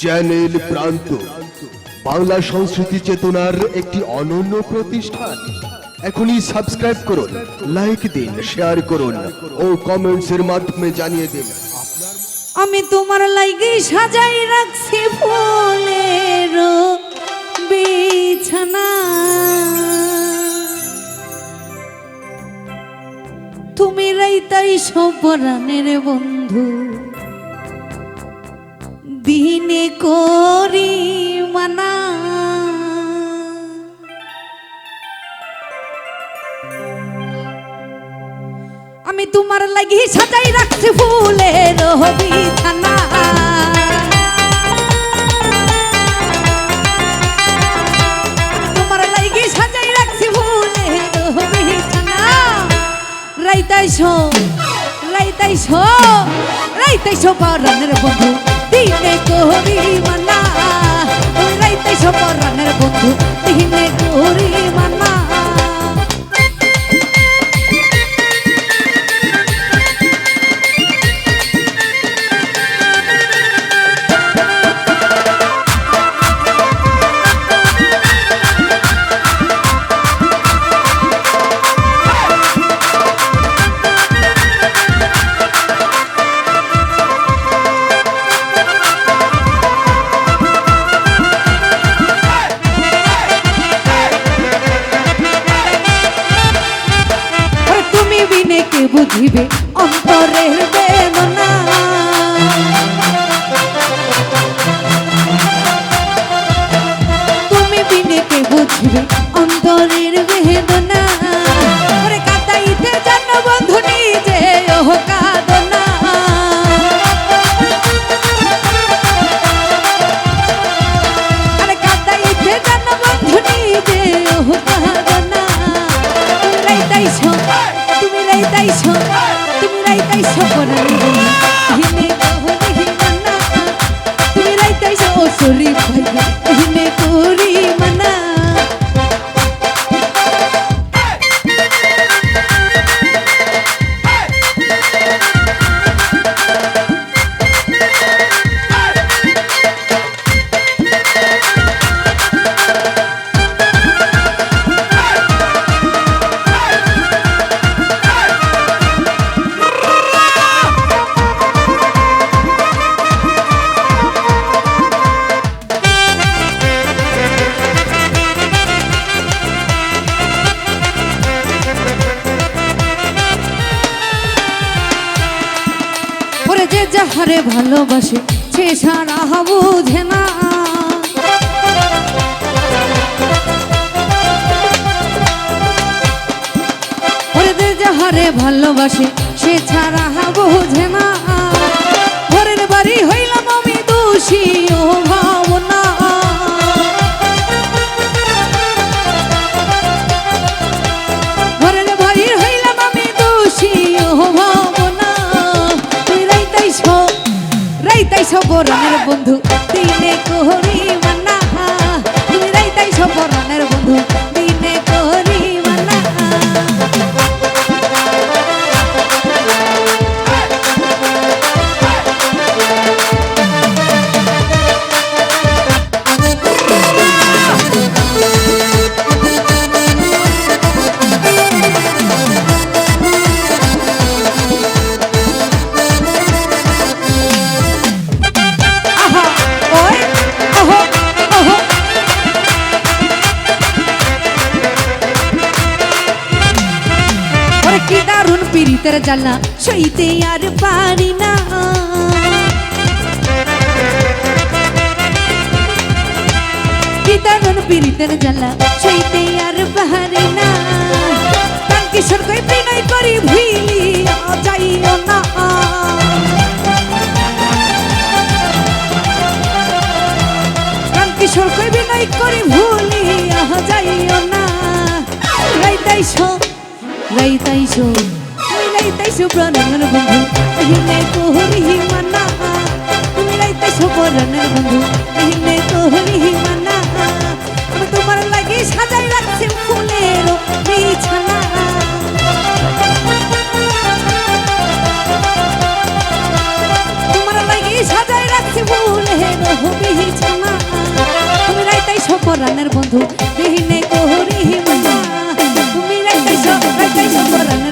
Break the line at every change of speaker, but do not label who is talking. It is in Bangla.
চ্যানেল প্রান্ত, বাংলা সংস্কৃতি চেতনার একটি অনন্য প্রতিষ্ঠান। এখনই সাবস্ক্রাইব করুন লাইক দিন শেয়ার করুন ও কমেন্টস এর মাধ্যমে জানিয়ে দিন।
আমি তোমার লাইগে সাজাই রাখছি। সবরানের বন্ধু। দিনে করি মানা। আমি তোমার লাগি সাজাই রাখছি ফুলের বিছানা তোমার লাগি সাজাই রাইতাইছো রাইতাইছো রাইতাইছো পরানের বন্ধু দিনে করি মানা। রাইতাইছো পরানের বন্ধু দিনে করি মানা। baby. যে যাহারে ভালোবাসে, সে সারা বুঝে না। ভালোবাসে, সে ছাড়া বোঝে না। ঘরের বাড়ি হইলাম আমি দোষী ও ভাবনা বরানের বন্ধু দিনে কোহরি পীড়িতের জ্বালা সইতে আর পারি না। দারুণ পীড়িতের জ্বালা সইতে আর পারি না। কিশোর কই বিনয় করি ভুইলি যাইও না। কিশোর কই বিনয় করি যাইও না। রাইতাইছো রাইতাইছো রাইতাই সুব্রণের বন্ধু, হিনে তোহরি হিমানা তুমি রাইতাই সুব্রণের বন্ধু, হিনে তোহরি হিমানা আমি তোমার লাগে সাজাই রাখছি ফুলের বিছানা তোমার লাগে সাজাই রাখছি ফুলের বিছানা তুমি রাইতাই সুব্রণের বন্ধু, হিনে তোহরি হিমানা তুমি রাইতাই সুব্রণের